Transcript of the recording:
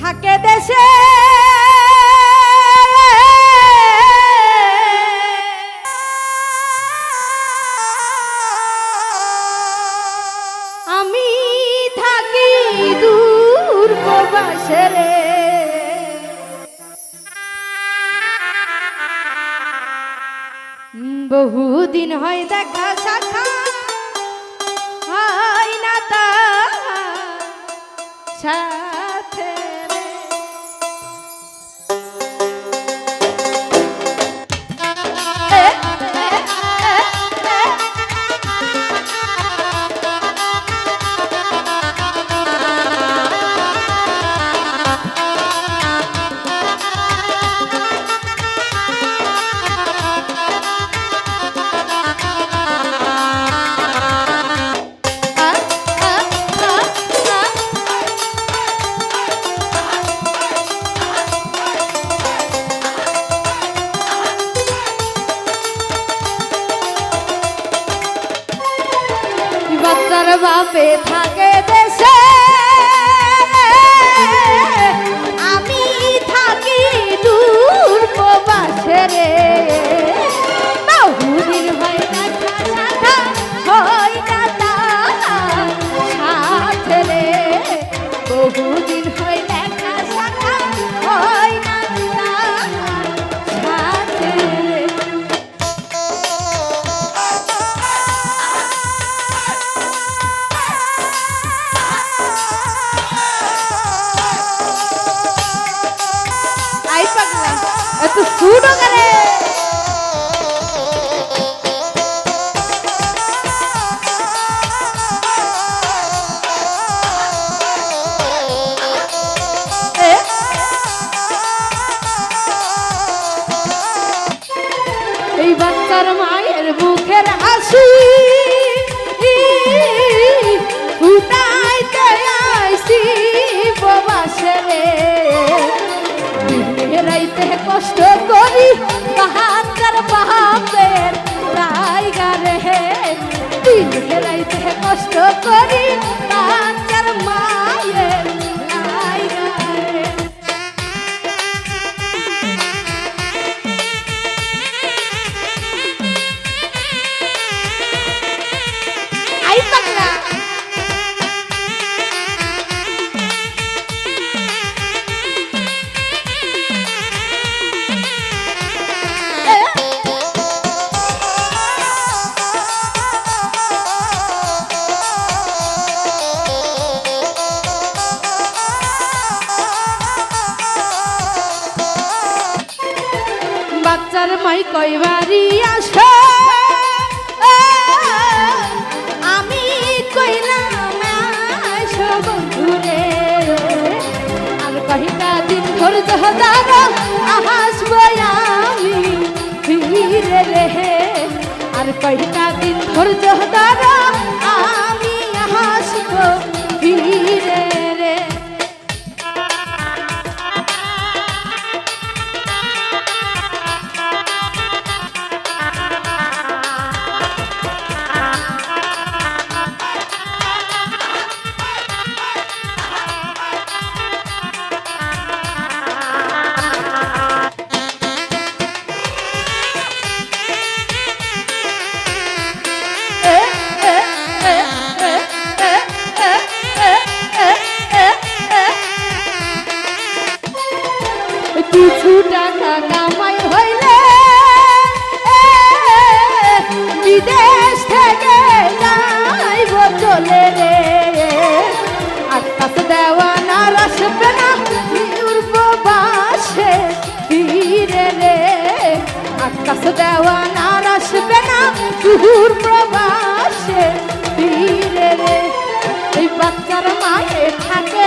থাকে দেশে। আমি থাকি দূর প্রবাসে রে। বহুদিন হয় দেখা শাখা সাথে বাপে থাকে দেশে। এত করে। কষ্ট করি বাহাত্তর বাপের রাইগা রে দিন রাইতে কষ্ট করি বাচ্চার মাই কইবারি আসে। আমি কইলাম, আসো বন্ধুরে। আর কহিটা দিন ধৈর্য জহদার আহাস আমি ফিরে রে আর কহিটা দিন ধরো আমি কিছু টাকা কামাই হইলে বিদেশ থেকে যাইব চলে রে। আকাশ দেওয়ানা আসবে না পূর্ববাসে ফিরে রে। আকাশ দেওয়ানা আসবে না দূর প্রবাসে ফিরে রে। এই বাচ্চার মায়ে থাকে